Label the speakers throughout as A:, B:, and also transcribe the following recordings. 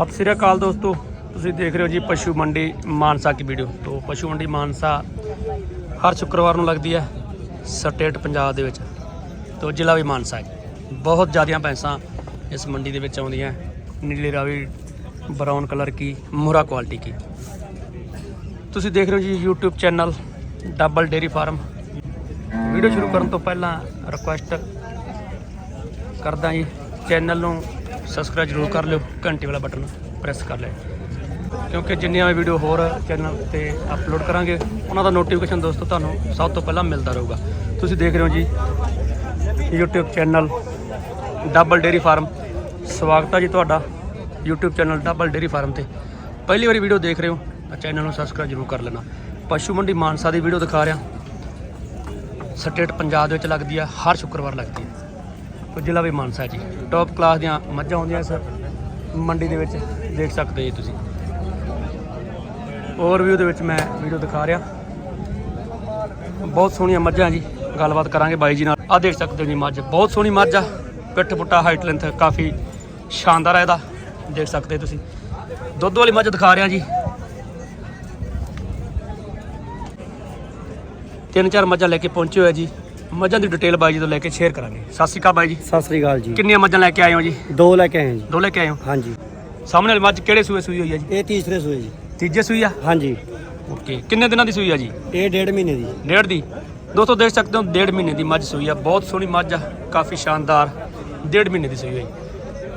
A: ਸਤਿ ਸ੍ਰੀ ਅਕਾਲ ਦੋਸਤੋ, ਤੁਸੀਂ ਦੇਖ ਰਹੇ ਹੋ ਜੀ ਪਸ਼ੂ ਮੰਡੀ ਮਾਨਸਾ ਕੀ ਵੀਡੀਓ। ਤੋਂ ਪਸ਼ੂ ਮੰਡੀ ਮਾਨਸਾ ਹਰ ਸ਼ੁੱਕਰਵਾਰ ਨੂੰ ਲੱਗਦੀ ਹੈ ਸਟੇਟ ਪੰਜਾਬ ਦੇ ਵਿੱਚ। ਤੋਂ ਜ਼ਿਲ੍ਹਾ ਵੀ ਮਾਨਸਾ ਹੈ। ਬਹੁਤ ਜ਼ਿਆਦੀਆਂ ਭੈਂਸਾਂ ਇਸ ਮੰਡੀ ਦੇ ਵਿੱਚ ਆਉਂਦੀਆਂ ਨੀਲੇ ਰਾਵੀ, ਬਰਾਊਨ ਕਲਰ ਕੀ, ਮੋਹਰਾ ਕੁਆਲਿਟੀ ਕੀ। ਤੁਸੀਂ ਦੇਖ ਰਹੇ ਹੋ ਜੀ YouTube channel double dairy farm. Video ਸ਼ੁਰੂ ਕਰਨ ਤੋਂ ਪਹਿਲਾਂ ਰਿਕੁਐਸਟ ਕਰਦਾ ਜੀ, ਚੈਨਲ ਨੂੰ ਸਬਸਕ੍ਰਾਈਬ ਜ਼ਰੂਰ ਕਰ ਲਿਓ, ਘੰਟੀ ਵਾਲਾ ਬਟਨ ਪ੍ਰੈਸ ਕਰ ਲਿਓ। ਕਿਉਂਕਿ ਜਿੰਨੀਆਂ ਵੀਡੀਓ ਹੋਰ ਚੈਨਲ ਤੇ ਅਪਲੋਡ ਕਰਾਂਗੇ, ਉਹਨਾਂ ਦਾ ਨੋਟੀਫਿਕੇਸ਼ਨ ਦੋਸਤੋ ਤੁਹਾਨੂੰ ਸਭ ਤੋਂ ਪਹਿਲਾਂ ਮਿਲਦਾ ਰਹੂਗਾ। ਤੁਸੀਂ ਦੇਖ ਰਹੇ ਹੋ ਜੀ, YouTube channel double dairy farm ਸਵਾਗਤ ਹੈ ਜੀ ਤੁਹਾਡਾ YouTube channel double dairy farm ਤੇ। ਪਹਿਲੀ ਵਾਰੀ ਵੀਡੀਓ ਦੇਖ ਰਹੇ ਹੋ, ਤਾਂ ਚੈਨਲ ਨੂੰ ਸਬਸਕ੍ਰਾਈਬ ਜ਼ਰੂਰ ਕਰ ਲੈਣਾ। ਪਸ਼ੂ ਮੰਡੀ ਮਾਨਸਾ ਦੀ ਵੀਡੀਓ ਦਿਖਾ ਰਿਹਾ। ਸਟੇਟ ਪੰਜਾਬ ਦੇ ਵਿੱਚ ਲੱਗਦੀ ਆ, ਹਰ ਸ਼ੁੱਕਰਵਾਰ ਲੱਗਦੀ ਹੈ ਉਹ ਜ਼ਿਲ੍ਹਾ ਵੀ ਮਾਨਸਾ ਜੀ। ਟੌਪ ਕਲਾਸ ਦੀਆਂ ਮੱਝਾਂ ਆਉਂਦੀਆਂ ਇਸ ਮੰਡੀ ਦੇ ਵਿੱਚ, ਦੇਖ ਸਕਦੇ ਜੀ ਤੁਸੀਂ। ਓਵਰਵਿਊ ਦੇ ਵਿੱਚ ਮੈਂ ਵੀਡੀਓ ਦਿਖਾ ਰਿਹਾ। ਬਹੁਤ ਸੋਹਣੀਆਂ ਮੱਝਾਂ ਜੀ, ਗੱਲਬਾਤ ਕਰਾਂਗੇ ਬਾਈ ਜੀ ਨਾਲ। ਆ ਦੇਖ ਸਕਦੇ ਹੋ ਜੀ ਮੱਝ, ਬਹੁਤ ਸੋਹਣੀ ਮੱਝ ਆ। ਪਿੱਠ ਪੁੱਟਾ ਹਾਈਟ ਲੈਂਥ ਕਾਫੀ ਸ਼ਾਨਦਾਰ ਹੈ ਇਹਦਾ। ਦੇਖ ਸਕਦੇ ਤੁਸੀਂ। ਦੁੱਧ ਵਾਲੀ ਮੱਝ ਦਿਖਾ ਰਿਹਾ ਜੀ। ਤਿੰਨ ਚਾਰ ਮੱਝਾਂ ਲੈ ਕੇ ਪਹੁੰਚੇ ਹੋਏ ਜੀ। ਮੱਝਾਂ ਦੀ ਡਿਟੇਲ ਬਾਈ ਜੀ ਤੋਂ ਲੈ ਕੇ ਸ਼ੇਅਰ ਕਰਾਂਗੇ। ਸਤਿ ਸ਼੍ਰੀ ਅਕਾਲ ਬਾਈ ਜੀ।
B: ਸਤਿ ਸ੍ਰੀ ਅਕਾਲ ਜੀ।
A: ਕਿੰਨੀਆਂ ਮੱਝਾਂ ਲੈ ਕੇ ਆਏ ਹੋ ਜੀ?
B: ਦੋ ਲੈ ਕੇ ਆਏ ਜੀ।
A: ਦੋ ਲੈ ਕੇ ਆਏ ਹੋ?
B: ਹਾਂਜੀ।
A: ਸਾਹਮਣੇ ਵਾਲੀ ਮੱਝ ਕਿਹੜੇ ਸੂਏ ਸੂਈ ਹੋਈ ਹੈ ਜੀ?
B: ਇਹ ਤੀਸਰੇ ਸੂਏ ਜੀ।
A: ਤੀਜੇ ਸੂਈ ਆ?
B: ਹਾਂਜੀ।
A: ਓਕੇ ਕਿੰਨੇ ਦਿਨਾਂ ਦੀ ਸੂਈ ਆ ਜੀ?
B: ਇਹ ਡੇਢ ਮਹੀਨੇ ਦੀ।
A: ਡੇਢ ਦੀ। ਦੋਸਤੋ ਦੇਖ ਸਕਦੇ ਹੋ ਡੇਢ ਮਹੀਨੇ ਦੀ ਮੱਝ ਸੂਈ ਆ। ਬਹੁਤ ਸੋਹਣੀ ਮੱਝ ਆ ਕਾਫੀ ਸ਼ਾਨਦਾਰ। ਡੇਢ ਮਹੀਨੇ ਦੀ ਸੂਈ ਹੋਈ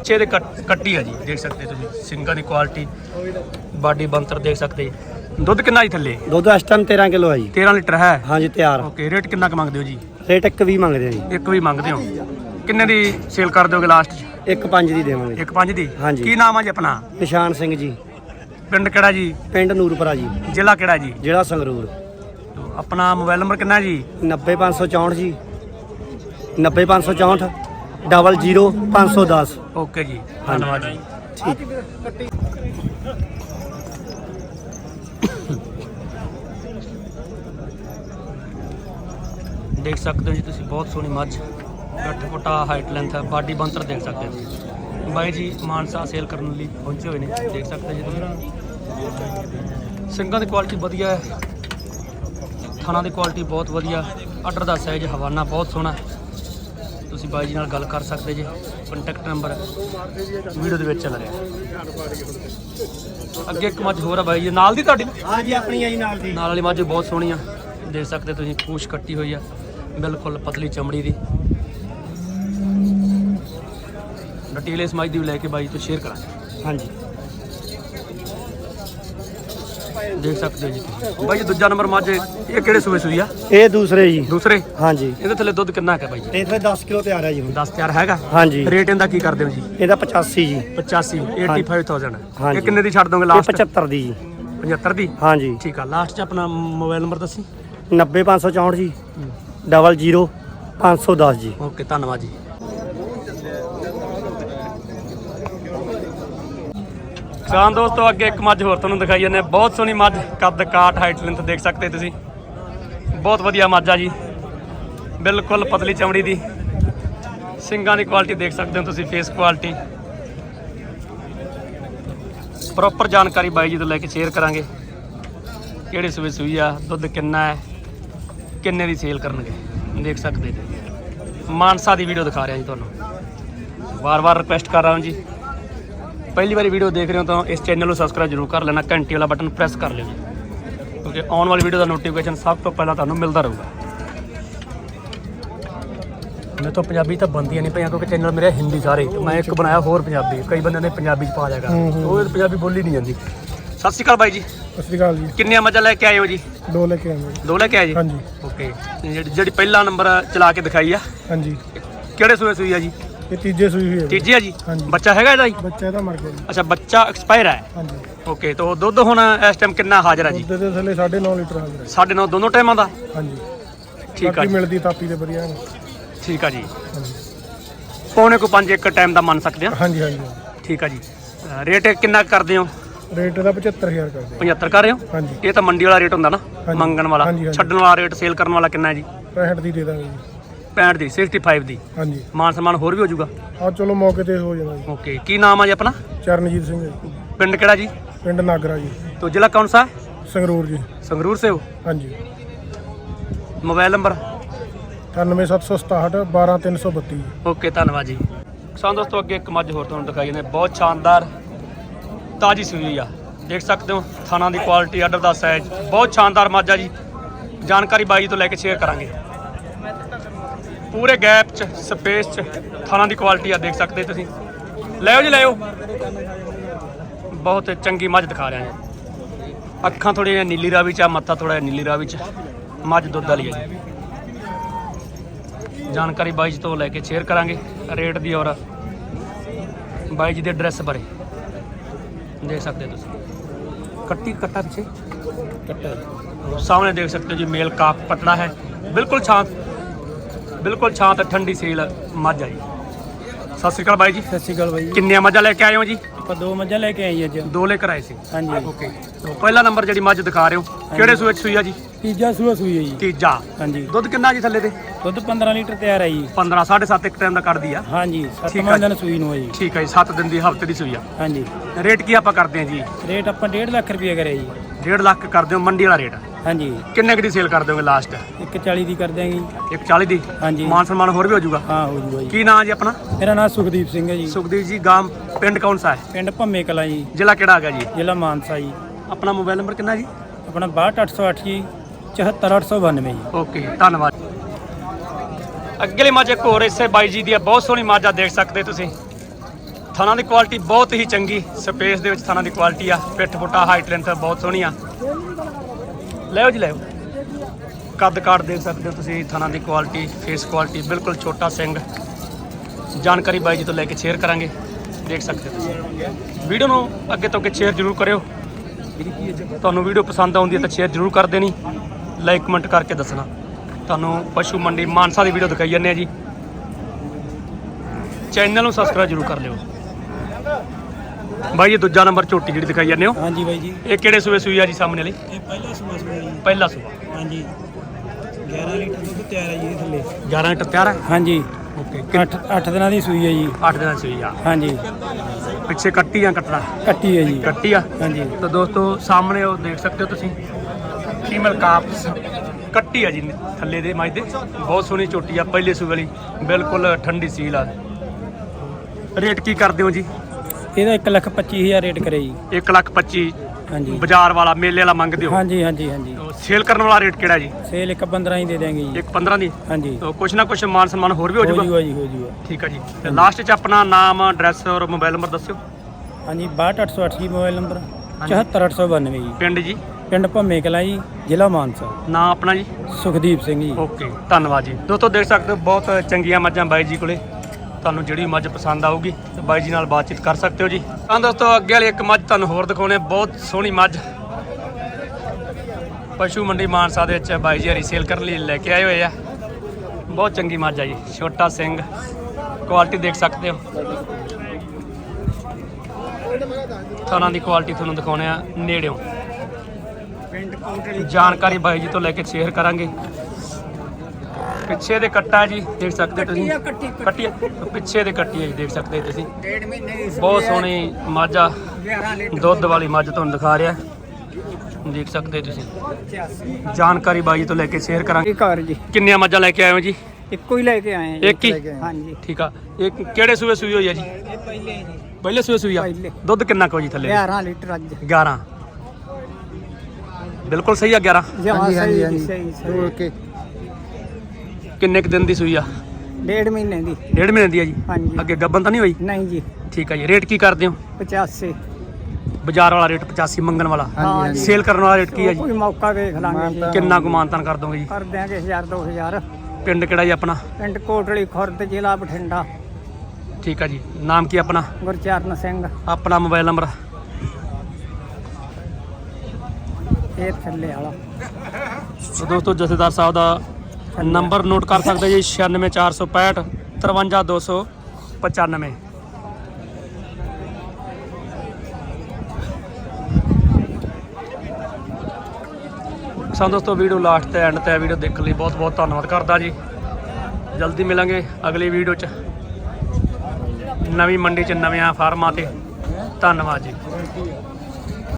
A: ਛੇ ਦੇ ਕੱਟ- ਕੱਟੀ ਆ ਜੀ ਦੇਖ ਸਕਦੇ ਤੁਸੀਂ। ਸਿੰਗਾਂ ਦੀ ਕੁਆਲਿਟੀ ਬਾਡੀ ਬੰਤਰ ਦੇਖ ਸਕਦੇ। ਦੁੱਧ ਕਿੰਨਾ ਜੀ ਥੱਲੇ?
B: ਦੁੱਧ ਇਸ ਟਾਈਮ 13 ਕਿਲੋ ਹੈ ਜੀ।
A: 13 ਲੀਟਰ ਹੈ।
B: ਹਾਂਜੀ ਤਿਆਰ।
A: ਓਕੇ ਰੇਟ ਕਿੰਨਾ ਕੁ ਮੰਗਦੇ ਹੋ ਜੀ?
B: ਰੇਟ ਇੱਕ ਵੀ ਮੰਗਦੇ ਆ ਜੀ।
A: ਇੱਕ ਵੀ ਮੰਗਦੇ ਹੋ। ਕਿੰਨੇ ਦੀ ਸੇਲ ਕਰ ਦਿਓਗੇ ਲਾਸਟ 'ਚ?
B: ਇੱਕ ਪੰਜ ਦੀ ਦੇਵਾਂਗੇ।
A: ਇੱਕ ਪੰਜ ਦੀ?
B: ਹਾਂਜੀ।
A: ਕੀ ਨਾਮ ਆ ਜੀ ਆਪਣਾ?
B: ਨਿਸ਼ਾਨ ਸਿੰਘ ਜੀ।
A: ਪਿੰਡ ਕਿਹੜਾ ਜੀ?
B: ਪਿੰਡ ਨੂਰਪੁਰਾ ਜੀ।
A: ਜ਼ਿਲ੍ਹਾ ਕਿਹੜਾ ਜੀ?
B: ਜ਼ਿਲ੍ਹਾ ਸੰਗਰੂਰ।
A: ਆਪਣਾ ਮੋਬਾਈਲ ਨੰਬਰ ਕਿੰਨਾ ਜੀ?
B: 90564 ਜੀ। 90564 ਡਬਲ 0 510
A: ਓਕੇ ਜੀ। ਧੰਨਵਾਦ ਜੀ। ਦੇਖ ਸਕਦੇ ਹੋ ਜੀ ਤੁਸੀਂ ਬਹੁਤ ਸੋਹਣੀ ਮੱਝ। ਗੱਠ ਫੁੱਟਾ ਹਾਈਟ ਲੈਂਥ ਹੈ ਬਾਡੀ ਬੰਤਰ ਦੇਖ ਸਕਦੇ ਹੋ ਜੀ ਬਾਈ ਜੀ ਮਾਨਸਾ ਸੇਲ ਕਰਨ ਲਈ ਪਹੁੰਚੇ ਹੋਏ ਨੇ ਦੇਖ ਸਕਦੇ ਜੀ ਤੁਸੀਂ। ਸਿੰਘਾਂ ਦੀ ਕੁਆਲਿਟੀ ਵਧੀਆ ਹੈ। ਥਾਣਾ ਦੀ ਕੁਆਲਿਟੀ ਬਹੁਤ ਵਧੀਆ। ਆਰਡਰ ਦਾ ਸਾਈਜ਼ ਹਵਾਨਾ ਬਹੁਤ ਸੋਹਣਾ ਹੈ। ਤੁਸੀਂ ਬਾਈ ਜੀ ਨਾਲ ਗੱਲ ਕਰ ਸਕਦੇ ਜੀ। ਕੰਟੈਕਟ ਨੰਬਰ ਵੀਡੀਓ ਦੇ ਵਿੱਚ ਚੱਲ ਰਿਹਾ ਅੱਗੇ ਇੱਕ ਮੱਝ ਹੋਰ ਆ ਬਾਈ ਜੀ ਨਾਲ ਦੀ ਤੁਹਾਡੀ?
B: ਹਾਂਜੀ ਆਪਣੀ ਆਈ ਨਾਲ ਦੀ।
A: ਨਾਲ ਵਾਲੀ ਮੱਝ ਬਹੁਤ ਸੋਹਣੀ ਆ। ਦੇਖ ਸਕਦੇ ਤੁਸੀਂ ਪੂਛ ਕੱਟੀ ਹੋਈ ਆ। ਬਿਲਕੁਲ ਪਤਲੀ ਚਮੜੀ ਦੀ। ਡਿਟੇਲ ਇਸ ਦੀ ਵੀ ਲੈ ਕੇ ਬਾਈ ਤੋਂ ਸ਼ੇਅਰ ਕਰਾਂਗੇ।
B: ਹਾਂਜੀ।
A: ਦੇਖ ਸਕਦੇ ਹੋ ਜੀ ਤੁਸੀਂ। ਬਾਈ ਜੀ ਦੂਜਾ ਨੰਬਰ ਮੱਝ ਇਹ ਕਿਹੜੇ ਸੂਏ ਸੂਈ ਆ?
B: ਇਹ ਦੂਸਰੇ ਜੀ।
A: ਦੂਸਰੇ?
B: ਹਾਂਜੀ।
A: ਇਹਦੇ ਥੱਲੇ ਦੁੱਧ ਕਿੰਨਾ ਹੈ ਬਾਈ ਜੀ?
B: ਇਹ ਫਿਰ 10 ਕਿਲੋ ਤਿਆਰ ਹੈ ਜੀ ਹੁਣ।
A: 10 ਤਿਆਰ ਹੈਗਾ?
B: ਹਾਂਜੀ।
A: ਰੇਟ ਇਹਦਾ ਕੀ ਕਰਦੇ ਹੋ ਜੀ?
B: ਇਹਦਾ 85 ਜੀ।
A: 85 85000
B: ਹਾਂਜੀ।
A: ਇਹ ਕਿੰਨੇ ਦੀ ਛੱਡ ਦੋਗੇ
B: ਇਹ
A: ਲਾਸਟ
B: 75 ਦੀ ਜੀ।
A: 75 ਦੀ?
B: ਹਾਂਜੀ।
A: ਠੀਕ ਆ ਲਾਸਟ 'ਚ ਆਪਣਾ ਮੋਬਾਈਲ ਨੰਬਰ ਦੱਸੀ।
B: 90564 ਜੀ। ਡਬਲ 0 510 ਜੀ।
A: ਓਕੇ, ਧੰਨਵਾਦ ਜੀ। ਕਿਸਾਨ ਦੋਸਤੋ, ਅੱਗੇ ਇੱਕ ਮੱਝ ਹੋਰ ਤੁਹਾਨੂੰ ਦਿਖਾਈ ਜਾਂਦੇ ਹਾਂ। ਬਹੁਤ ਸੋਹਣੀ ਮੱਝ, ਕੱਦ, ਕਾਠ ਹਾਈਟ ਲੈਂਥ ਦੇਖ ਸਕਦੇ ਤੁਸੀਂ। ਬਹੁਤ ਵਧੀਆ ਮੱਝ ਆ ਜੀ। ਬਿਲਕੁਲ ਪਤਲੀ ਚਮੜੀ ਦੀ। ਸਿੰਗਾਂ ਦੀ ਕੁਆਲਿਟੀ ਦੇਖ ਸਕਦੇ ਹੋ ਤੁਸੀਂ ਫੇਸ ਕੁਆਲਿਟੀ ਪ੍ਰੋਪਰ ਜਾਣਕਾਰੀ ਬਾਈ ਜੀ ਤੋਂ ਲੈ ਕੇ ਸ਼ੇਅਰ ਕਰਾਂਗੇ। ਕਿਹੜੇ ਸੂਏ ਸੂਈ ਆ, ਦੁੱਧ ਕਿੰਨਾ ਹੈ ਕਿੰਨੇ ਦੀ ਸੇਲ ਕਰਨਗੇ ਦੇਖ ਸਕਦੇ ਜੀ। ਮਾਨਸਾ ਦੀ ਵੀਡੀਓ ਦਿਖਾ ਰਿਹਾ ਜੀ ਤੁਹਾਨੂੰ। ਵਾਰ-ਵਾਰ ਰਿਕੁਐਸਟ ਕਰ ਰਹਾ ਹਾਂ ਜੀ। ਪਹਿਲੀ ਵਾਰੀ ਵੀਡੀਓ ਦੇਖ ਰਹੇ ਹੋ ਤਾਂ ਇਸ ਚੈਨਲ ਨੂੰ ਸਬਸਕ੍ਰਾਈਬ ਜ਼ਰੂਰ ਕਰ ਲੈਣਾ ਘੰਟੀ ਵਾਲਾ ਬਟਨ ਪ੍ਰੈਸ ਕਰ ਲਿਓ ਜੀ। ਕਿਉਂਕਿ ਆਉਣ ਵਾਲੀ ਵੀਡੀਓ ਦਾ ਨੋਟੀਫਿਕੇਸ਼ਨ ਸਭ ਤੋਂ ਪਹਿਲਾਂ ਤੁਹਾਨੂੰ ਮਿਲਦਾ ਰਹੂਗਾ। ਮੈਂ ਤਾਂ ਪੰਜਾਬੀ ਤਾਂ ਬੰਦੀਆਂ ਨਹੀਂ ਪਈਆਂ ਕਿਉਂਕਿ ਚੈਨਲ ਮੇਰਾ ਹਿੰਦੀ ਸਾਰੇ। ਮੈਂ ਇੱਕ ਬਣਾਇਆ ਹੋਰ ਪੰਜਾਬੀ ਕਈ ਬੰਦਿਆਂ ਨੇ ਪੰਜਾਬੀ ਚ ਪਾ ਜਾਗਾ ਉਹ ਪੰਜਾਬੀ ਬੋਲੀ ਨਹੀਂ ਜਾਂਦੀ। ਸਤਿ ਸ਼੍ਰੀ ਅਕਾਲ ਬਾਈ ਜੀ।
C: ਸਤਿ ਸ਼੍ਰੀ ਅਕਾਲ ਜੀ।
A: ਕਿੰਨੀਆਂ ਮੱਝਾਂ ਲੈ ਕੇ ਆਏ ਹੋ ਜੀ?
C: ਦੋ ਲੈ ਕੇ ਆਏ ਜੀ
A: ਦੋ ਲੈ ਕੇ ਆਏ ਜੀ?
C: ਹਾਂਜੀ।
A: ਓਕੇ ਜਿਹੜੀ ਜਿਹੜੀ ਪਹਿਲਾ ਨੰਬਰ ਚਲਾ ਕੇ ਦਿਖਾਈ ਆ।
C: ਹਾਂਜੀ।
A: ਕਿਹੜੇ ਸੂਏ ਸੂਈ ਆ ਜੀ?
C: ਇਹ ਤੀਜੇ ਸੂਈ ਹੋਈ ਹੈ।
A: ਤੀਜੀ ਆ ਜੀ। ਬੱਚਾ ਹੈਗਾ ਇਹਦਾ ਜੀ?
C: ਬੱਚਾ ਇਹਦਾ ਮਰ ਗਿਆ ਜੀ।
A: ਅੱਛਾ ਬੱਚਾ ਐਕਸਪਾਇਰ ਹੈ
C: ਹਾਂਜੀ।
A: ਓਕੇ ਤਾਂ ਦੁੱਧ ਹੁਣ ਇਸ ਟਾਈਮ ਕਿੰਨਾ ਹਾਜ਼ਰ ਹੈ ਜੀ?
C: ਦੁੱਧ ਦੇ ਥੱਲੇ 9.5 ਲੀਟਰ ਹਾਜ਼ਰ ਹੈ
A: ਸਾਡੇ ਨਾਲ ਦੋਨੋਂ ਟਾਈਮਾਂ ਦਾ?
C: ਹਾਂਜੀ।
A: ਠੀਕ ਆ ਜੀ।
C: ਮਿਲਦੀ ਤਾਪੀ ਦੇ ਵਧੀਆ।
A: ਠੀਕ ਆ ਜੀ। ਪੌਣੇ ਕੋ ਪੰਜ ਇੱਕ ਟਾਈਮ ਦਾ ਮੰਨ ਸਕਦੇ ਆ?
C: ਹਾਂਜੀ ਹਾਂਜੀ।
A: ਠੀਕ ਆ ਜੀ। ਰੇਟ ਕਿੰਨਾ ਕਰਦੇ ਹੋ?
C: ਰੇਟ ਦਾ 75000 ਕਰ ਦਿਓ।
A: 75 ਕਰ ਰਹੇ ਹੋ?
C: ਹਾਂਜੀ।
A: ਇਹ ਤਾਂ ਮੰਡੀ ਵਾਲਾ ਰੇਟ ਹੁੰਦਾ ਨਾ ਮੰਗਣ ਵਾਲਾ। ਛੱਡਣ ਵਾਲਾ ਰੇਟ ਸੇਲ ਕਰਨ ਵਾਲਾ ਕਿੰਨਾ ਜੀ?
C: 65 ਦੀ ਦੇ ਦਾਂਗੇ ਜੀ।
A: 65 ਦੀ 65 ਦੀ।
C: ਹਾਂਜੀ।
A: ਮਾਨ ਸਨਮਾਨ ਹੋਰ ਵੀ ਹੋ ਜਾਊਗਾ?
C: ਆ ਚਲੋ ਮੌਕੇ ਤੇ ਹੋ ਜਾਣਾ ਜੀ।
A: ਓਕੇ ਕੀ ਨਾਮ ਆ ਜੀ ਆਪਣਾ?
C: ਚਰਨਜੀਤ ਸਿੰਘ ਜੀ।
A: ਪਿੰਡ ਕਿਹੜਾ ਜੀ?
C: ਪਿੰਡ ਨਾਗਰਾ ਜੀ।
A: ਤੋ ਜ਼ਿਲ੍ਹਾ ਕੌਣ ਸਾ?
C: ਸੰਗਰੂਰ ਜੀ।
A: ਸੰਗਰੂਰ ਸੇ ਹੋ?
C: ਹਾਂਜੀ।
A: ਮੋਬਾਈਲ ਨੰਬਰ
C: 98767
A: ਓਕੇ ਧੰਨਵਾਦ ਜੀ। ਸਾਨੂੰ ਦੋਸਤੋ ਅੱਗੇ ਇੱਕ ਮੱਝ ਹੋਰ ਤੁਹਾਨੂੰ ਦਿਖਾਈ ਜਾਂਦੇ ਬਹੁਤ ਸ਼ਾਨਦਾਰ ਤਾਜੀ ਸੂਈ ਆ। ਦੇਖ ਸਕਦੇ ਹੋ, ਥਾਣਾ ਦੀ ਕੁਆਲਿਟੀ ਆਰਡਰ ਦਾ ਸਾਈਜ਼ ਬਹੁਤ ਸ਼ਾਨਦਾਰ ਮੱਝ ਆ ਜੀ। ਜਾਣਕਾਰੀ ਬਾਈ ਤੋਂ ਲੈ ਕੇ ਸ਼ੇਅਰ ਕਰਾਂਗੇ। ਪੂਰੇ ਗੈਪ ਚ ਸਪੇਸ ਚ, ਥਾਣਾ ਦੀ ਕੁਆਲਿਟੀ ਆ, ਦੇਖ ਸਕਦੇ ਤੁਸੀਂ। ਲੈਓ ਜੀ ਲੈਓ ਬਹੁਤ ਚੰਗੀ ਮੱਝ ਦਿਖਾ ਰਹੇ ਜੀ। ਅੱਖਾਂ ਥੋੜ੍ਹੀਆਂ ਨੀਲੀ ਰਾਵੀ ਚ ਆ, ਮੱਥਾ ਥੋੜਾ ਨੀਲੀ ਰਾਵੀ ਚ। ਮੱਝ ਦੁੱਧ ਵਾਲੀ ਹੈ ਜੀ। ਜਾਣਕਾਰੀ ਬਾਈ ਜੀ ਤੋਂ ਲੈ ਕੇ ਸ਼ੇਅਰ ਕਰਾਂਗੇ ਰੇਟ ਦੀ ਔਰ ਬਾਈ ਜੀ ਦੇ ਐਡਰੈਸ ਬਾਰੇ। ਦੇਖ ਸਕਦੇ ਹੋ ਤੁਸੀਂ। ਕੱਟੀ ਕੱਟਾ ਪਿੱਛੇ? ਕੱਟਾ। ਸਾਹਮਣੇ ਦੇਖ ਸਕਦੇ ਹੋ ਜੀ ਮੇਲ ਕਾਪ ਪਤਲਾ ਹੈ। ਬਿਲਕੁਲ ਸ਼ਾਂਤ ਬਿਲਕੁਲ ਸ਼ਾਂਤ ਠੰਡੀ ਸੀਲ ਮੱਝ ਆ ਜੀ ਸਤਿ ਸ਼੍ਰੀ ਅਕਾਲ ਬਾਈ ਜੀ।
D: ਸਤਿ ਸ਼੍ਰੀ ਅਕਾਲ ਬਾਈ
A: ਕਿੰਨੀਆਂ ਮੱਝਾਂ ਲੈ ਕੇ ਆਏ ਹੋ ਜੀ?
D: ਆਪਾਂ ਦੋ ਮੱਝਾਂ ਲੈ ਕੇ ਆਈ ਅੱਜ।
A: ਦੋ ਲੈ ਕੇ ਆਏ ਸੀ।
D: ਹਾਂਜੀ।
A: ਓਕੇ ਤੋਂ ਪਹਿਲਾ ਨੰਬਰ ਜਿਹੜੀ ਮੱਝ ਦਿਖਾ ਰਹੇ ਹੋ ਕਿਹੜੇ ਸੂਏ 'ਚ ਸੂਈ ਆ ਜੀ?
D: ਤੀਜਾ ਸੂਆ ਸੂਈ ਹੈ ਜੀ।
A: ਤੀਜਾ।
D: ਹਾਂਜੀ।
A: ਦੁੱਧ ਕਿੰਨਾ ਜੀ ਥੱਲੇ ਤੇ?
D: ਦੁੱਧ 15 ਲੀਟਰ ਤਿਆਰ ਹੈ ਜੀ।
A: 15 7.5 ਇੱਕ ਟਾਈਮ ਦਾ ਕੱਢਦੀ ਆ।
D: ਹਾਂਜੀ
A: ਠੀਕ ਆ
D: ਸੱਤਵਾਂ
A: ਜੀ।
D: ਦਿਨ ਸੂਈ ਨੂੰ ਹੈ ਜੀ।
A: ਠੀਕ ਹੈ ਜੀ 7 ਦਿਨ ਦੀ ਹਫ਼ਤੇ ਦੀ ਸੂਈ ਆ।
D: ਹਾਂਜੀ।
A: ਰੇਟ ਕੀ ਆਪਾਂ ਕਰਦੇ ਹਾਂ ਜੀ?
D: ਰੇਟ ਆਪਾਂ 1.5 ਲੱਖ ਰੁਪਏ ਕਰਿਆ ਜੀ।
A: 1.5 ਲੱਖ ਕਰਦੇ ਹੋ ਮੰਡੀ ਵਾਲਾ ਰੇਟ
D: ਹਾਂਜੀ।
A: ਕਿੰਨੇ ਕੁ ਦੀ ਸੇਲ ਕਰ ਦੋਗੇ ਲਾਸਟ
D: 140 ਦੀ ਕਰ ਦਿਆਂਗੇ ਜੀ।
A: 140 ਦੀ?
D: ਹਾਂਜੀ।
A: ਮਾਨ ਸਨਮਾਨ ਹੋਰ ਵੀ ਹੋ ਜਾਊਗਾ?
D: ਹਾਂ ਹੋ ਜੂਗਾ ਜੀ।
A: ਕੀ ਨਾਂ ਜੀ ਆਪਣਾ?
D: ਮੇਰਾ ਨਾਮ ਸੁਖਦੀਪ ਸਿੰਘ ਹੈ ਜੀ।
A: ਸੁਖਦੀਪ ਜੀ ਗਾਮ ਪਿੰਡ ਕੌਣ ਸਾ ਹੈ?
D: ਪਿੰਡ ਭੰਮੇ ਕਲਾਂ ਜੀ।
A: ਜ਼ਿਲ੍ਹਾ ਕਿਹੜਾ ਹੈਗਾ ਜੀ?
D: ਜ਼ਿਲ੍ਹਾ ਮਾਨਸਾ ਜੀ।
A: ਆਪਣਾ ਮੋਬਾਈਲ ਨੰਬਰ ਕਿੰਨਾ ਜੀ?
D: ਆਪਣਾ 62808 ਜੀ 74892 ਜੀ।
A: ਓਕੇ ਧੰਨਵਾਦ। ਅੱਗੇਲੀ ਮੱਝ ਇੱਕ ਹੋਰ ਇਸੇ ਬਾਈ ਜੀ ਦੀ ਹੈ ਬਹੁਤ ਸੋਹਣੀ ਮੱਝ ਆ ਦੇਖ ਸਕਦੇ ਤੁਸੀਂ। ਥਾਣਾ ਦੀ ਕੁਆਲਿਟੀ ਬਹੁਤ ਹੀ ਚੰਗੀ ਸਪੇਸ ਦੇ ਵਿੱਚ ਥਾਣਾ ਦੀ ਕੁਆਲਿਟੀ ਆ ਪਿੱਠ ਪੁੱਟਾ ਹਾਈਟ ਲੈਂਥ ਬਹੁਤ ਸੋਹਣੀ ਆ। ਲੈਓ ਜੀ, ਲੈਓ। ਕੱਦ ਕਾਟ ਦੇਖ ਸਕਦੇ ਹੋ ਤੁਸੀਂ, ਥਾਣਾ ਦੀ ਕੁਆਲਿਟੀ ਫੇਸ ਕੁਆਲਿਟੀ ਬਿਲਕੁਲ ਛੋਟਾ ਸਿੰਘ। ਜਾਣਕਾਰੀ ਬਾਈ ਜੀ ਤੋਂ ਲੈ ਕੇ ਸ਼ੇਅਰ ਕਰਾਂਗੇ, ਦੇਖ ਸਕਦੇ ਹੋ ਤੁਸੀਂ। ਵੀਡੀਓ ਨੂੰ ਅੱਗੇ ਤੋਂ ਅੱਗੇ ਸ਼ੇਅਰ ਜ਼ਰੂਰ ਕਰਿਓ। ਤੁਹਾਨੂੰ ਵੀਡੀਓ ਪਸੰਦ ਆਉਂਦੀ ਹੈ ਤਾਂ ਸ਼ੇਅਰ ਜ਼ਰੂਰ ਕਰ ਦੇਣੀ। ਲਾਈਕ ਕਮੈਂਟ ਕਰਕੇ ਦੱਸਣਾ। ਤੁਹਾਨੂੰ ਪਸ਼ੂ ਮੰਡੀ ਮਾਨਸਾ ਦੀ ਵੀਡੀਓ ਦਿਖਾਈ ਜਾਂਦੇ ਆ ਜੀ। ਚੈਨਲ ਨੂੰ ਸਬਸਕ੍ਰਾਈਬ ਜ਼ਰੂਰ ਕਰ ਲਿਓ। ਬਾਈ ਇਹ ਦੂਜਾ ਨੰਬਰ ਝੋਟੀ ਜਿਹੜੀ ਦਿਖਾਈ ਜਾਂਦੇ ਹੋ।
D: ਹਾਂਜੀ ਬਾਈ ਜੀ।
A: ਇਹ ਕਿਹੜੇ ਸੂਏ ਸੂਈ ਆ ਜੀ ਸਾਹਮਣੇ ਵਾਲੀ?
D: ਇਹ ਪਹਿਲਾ ਸੂਆ ਸੂਆ ਜੀ।
A: ਪਹਿਲਾ ਸੂਆ।
D: ਹਾਂਜੀ। 11 ਲੀਟਰ ਦੁੱਧ ਤਿਆਰ ਹੈ ਜੀ ਥੱਲੇ।
A: 11 ਲੀਟਰ ਤਿਆਰ ਹੈ
D: ਹਾਂਜੀ।
A: ਓਕੇ
D: 8 8 ਦਿਨਾਂ ਦੀ ਸੂਈ ਹੈ ਜੀ।
A: 8 ਦਿਨਾਂ ਦੀ ਸੂਈ ਆ।
D: ਹਾਂਜੀ।
A: ਪਿੱਛੇ ਕੱਟੀ ਜਾਂ ਕੱਟਣਾ?
D: ਕੱਟੀ ਹੈ ਜੀ।
A: ਕੱਟੀ ਆ।
D: ਹਾਂਜੀ।
A: ਤਾਂ ਦੋਸਤੋ ਸਾਹਮਣੇ ਉਹ ਦੇਖ ਸਕਦੇ ਹੋ ਤੁਸੀਂ। ਫੀਮੇਲ ਕਾਪਸ ਕੱਟੀ ਆ ਜੀ ਥੱਲੇ ਦੇ ਮਾਈ ਦੇ ਬਹੁਤ ਸੋਹਣੀ ਚੋਟੀ ਆ ਪਹਿਲੇ ਸੂਏ ਵਾਲੀ। ਬਿਲਕੁਲ ਠੰਡੀ ਸੀਲ ਆ। ਰੇਟ ਕੀ ਕਰਦੇ ਹੋ ਜੀ?
D: ਇਹਦਾ 1 ਲੱਖ 25000 ਰੇਟ ਕਰੇ ਜੀ।
A: 1 ਲੱਖ 25
D: ਹਾਂਜੀ।
A: ਬਾਜ਼ਾਰ ਵਾਲਾ ਮੇਲੇ ਵਾਲਾ ਮੰਗਦੇ ਹੋ?
D: ਹਾਂਜੀ ਹਾਂਜੀ ਹਾਂਜੀ।
A: ਸੇਲ ਕਰਨ ਵਾਲਾ ਰੇਟ ਕਿਹੜਾ ਜੀ?
D: ਸੇਲ ਇੱਕ 15 ਹੀ ਦੇ ਦਿਆਂਗੇ ਜੀ।
A: ਇੱਕ 15 ਦੀ?
D: ਹਾਂਜੀ।
A: ਤਾਂ ਕੁਛ ਨਾ ਕੁਛ ਮਾਨ ਸਨਮਾਨ ਹੋਰ ਵੀ ਹੋ
D: ਹੋ
A: ਜਾਊਗਾ
D: ਜੂਗਾ ਜੀ ਹੋ ਜੂਗਾ।
A: ਠੀਕ ਆ ਜੀ। ਤੇ ਲਾਸਟ 'ਚ ਆਪਣਾ ਨਾਮ ਐਡਰੈਸ ਔਰ ਮੋਬਾਈਲ ਨੰਬਰ ਦੱਸਿਓ।
D: ਹਾਂਜੀ 62808 ਜੀ ਮੋਬਾਈਲ ਨੰਬਰ 74892 ਜੀ।
A: ਪਿੰਡ ਜੀ?
D: ਪਿੰਡ ਭੰਮੇ ਕਲਾਂ ਜੀ ਜ਼ਿਲ੍ਹਾ ਮਾਨਸਾ।
A: ਨਾਂ ਆਪਣਾ ਜੀ?
D: ਸੁਖਦੀਪ ਸਿੰਘ ਜੀ।
A: ਓਕੇ ਧੰਨਵਾਦ ਜੀ। ਦੋਸਤੋ ਦੇਖ ਸਕਦੇ ਹੋ ਬਹੁਤ ਚੰਗੀਆਂ ਮੱਝਾਂ ਬਾਈ ਜੀ ਕੋਲੇ। ਤੁਹਾਨੂੰ ਜਿਹੜੀ ਮੱਝ ਪਸੰਦ ਆਊਗੀ ਤੇ ਬਾਈ ਜੀ ਨਾਲ ਬਾਤਚੀਤ ਕਰ ਸਕਦੇ ਹੋ ਜੀ। ਤਾਂ ਦੋਸਤੋ, ਅੱਗੇ ਵਾਲੀ ਇੱਕ ਮੱਝ ਤੁਹਾਨੂੰ ਹੋਰ ਦਿਖਾਉਣੇ ਬਹੁਤ ਸੋਹਣੀ ਮੱਝ। ਪਸ਼ੂ ਮੰਡੀ ਮਾਨਸਾ ਦੇ ਵਿੱਚ ਬਾਈ ਜੀ ਹਰੀ ਸੇਲ ਕਰਨ ਲਈ ਲੈ ਕੇ ਆਏ ਹੋਏ ਆ। ਬਹੁਤ ਚੰਗੀ ਮੱਝ ਆ ਜੀ। ਛੋਟਾ ਸਿੰਘ। ਕੁਆਲਿਟੀ ਦੇਖ ਸਕਦੇ ਹੋ। ਥਾਣਾ ਦੀ ਕੁਆਲਿਟੀ ਤੁਹਾਨੂੰ ਦਿਖਾਉਣੇ ਆ ਨੇੜਿਓਂ। ਜਾਣਕਾਰੀ ਬਾਈ ਜੀ ਤੋਂ ਲੈ ਕੇ ਸ਼ੇਅਰ ਕਰਾਂਗੇ। ਪਿੱਛੇ ਦੇ ਕੱਟਾ ਜੀ ਦੇਖ ਸਕਦੇ ਹੋ ਤੁਸੀਂ। ਕੱਟੀ। ਪਿੱਛੇ ਦੇ ਕੱਟੀ ਹੈ ਜੀ ਦੇਖ ਸਕਦੇ ਹੋ ਤੁਸੀਂ।
E: ਡੇਢ ਮਹੀਨੇ ਦੀ
A: ਬਹੁਤ ਸੋਹਣੀ ਮਾਝਾ
E: 11 ਲੀਟਰ
A: ਦੁੱਧ ਵਾਲੀ ਮੱਝ ਤੁਹਾਨੂੰ ਦਿਖਾ ਰਿਹਾ। ਦੇਖ ਸਕਦੇ ਹੋ ਤੁਸੀਂ।
E: 85
A: ਜਾਣਕਾਰੀ ਬਾਈ ਤੋਂ ਲੈ ਕੇ ਸ਼ੇਅਰ ਕਰਾਂਗੇ।
E: ਹੋਰ ਜੀ।
A: ਕਿੰਨੀਆਂ ਮੱਝਾਂ ਲੈ ਕੇ ਆਏ ਹੋ ਜੀ?
E: ਇੱਕੋ ਹੀ ਲੈ ਕੇ ਆਏ ਆ
A: ਇੱਕ ਹੀ?
E: ਹਾਂਜੀ।
A: ਠੀਕ ਆ। ਇਹ ਕਿਹੜੇ ਸੂਏ ਸੂਈ ਹੋਈ ਆ ਜੀ?
E: ਇਹ ਪਹਿਲੇ ਜੀ।
A: ਪਹਿਲੇ ਸੂਏ ਸੂਈ ਆ। ਦੁੱਧ ਕਿੰਨਾ ਕੁ ਜੀ ਥੱਲੇ?
E: 11 ਲੀਟਰ ਅੱਜ।
A: 11 ਬਿਲਕੁਲ ਸਹੀ ਆ 11
E: ਜਮਾ ਸਹੀ ਜੀ, ਸਹੀ ਸਹੀ।
B: ਕੇ।
A: ਕਿੰਨੇ ਕੁ ਦਿਨ ਦੀ ਸੂਈ ਆ?
E: ਡੇਢ ਮਹੀਨੇ ਦੀ।
A: ਡੇਢ ਮਹੀਨੇ ਦੀ ਆ ਜੀ?
E: ਹਾਂਜੀ।
A: ਅੱਗੇ ਗੱਬਨ ਤਾਂ ਨਹੀਂ ਹੋਈ?
E: ਨਹੀਂ ਜੀ।
A: ਠੀਕ ਆ ਜੀ। ਰੇਟ ਕੀ ਕਰਦੇ ਹੋ?
E: 85
A: ਬਾਜ਼ਾਰ ਵਾਲਾ ਰੇਟ 85 ਮੰਗਣ ਵਾਲਾ?
E: ਹਾਂ ਜੀ
A: ਸੇਲ ਕਰਨ ਵਾਲਾ ਰੇਟ ਕੀ ਹੈ ਜੀ?
E: ਕੋਈ ਮੌਕਾ ਵੇਖ ਲਾਂਗੇ
A: ਕਿੰਨਾ ਕੁ ਮਾਨਤਨ ਕਰ ਦੋਗੇ ਜੀ?
E: ਕਰ ਦਿਆਂਗੇ 1000 2000
A: ਪਿੰਡ ਕਿਹੜਾ ਜੀ ਆਪਣਾ?
E: ਪਿੰਡ ਕੋਟਲੀ ਖੁਰਦ ਜ਼ਿਲ੍ਹਾ ਬਠਿੰਡਾ।
A: ਠੀਕ ਆ ਜੀ। ਨਾਮ ਕੀ ਆਪਣਾ?
E: ਗੁਰਚਰਨ ਸਿੰਘ।
A: ਆਪਣਾ ਮੋਬਾਈਲ ਨੰਬਰ?
E: ਇਹ ਥੱਲੇ ਵਾਲਾ।
A: ਸੋ ਦੋਸਤੋ ਜਥੇਦਾਰ ਸਾਹਿਬ ਦਾ ਨੰਬਰ ਨੋਟ ਕਰ ਸਕਦੇ ਜੀ 96465 53295 ਸੋ ਦੋਸਤੋ, ਵੀਡੀਓ ਲਾਸਟ ਤੇ ਐਂਡ ਤੇ ਵੀਡੀਓ ਦੇਖਣ ਲਈ ਬਹੁਤ ਬਹੁਤ ਧੰਨਵਾਦ ਕਰਦਾ ਜੀ। ਜਲਦੀ ਮਿਲਾਂਗੇ ਅਗਲੀ ਵੀਡੀਓ 'ਚ। ਨਵੀਂ ਮੰਡੀ 'ਚ ਨਵਿਆਂ ਫਾਰਮਾਂ ਤੇ। ਧੰਨਵਾਦ ਜੀ।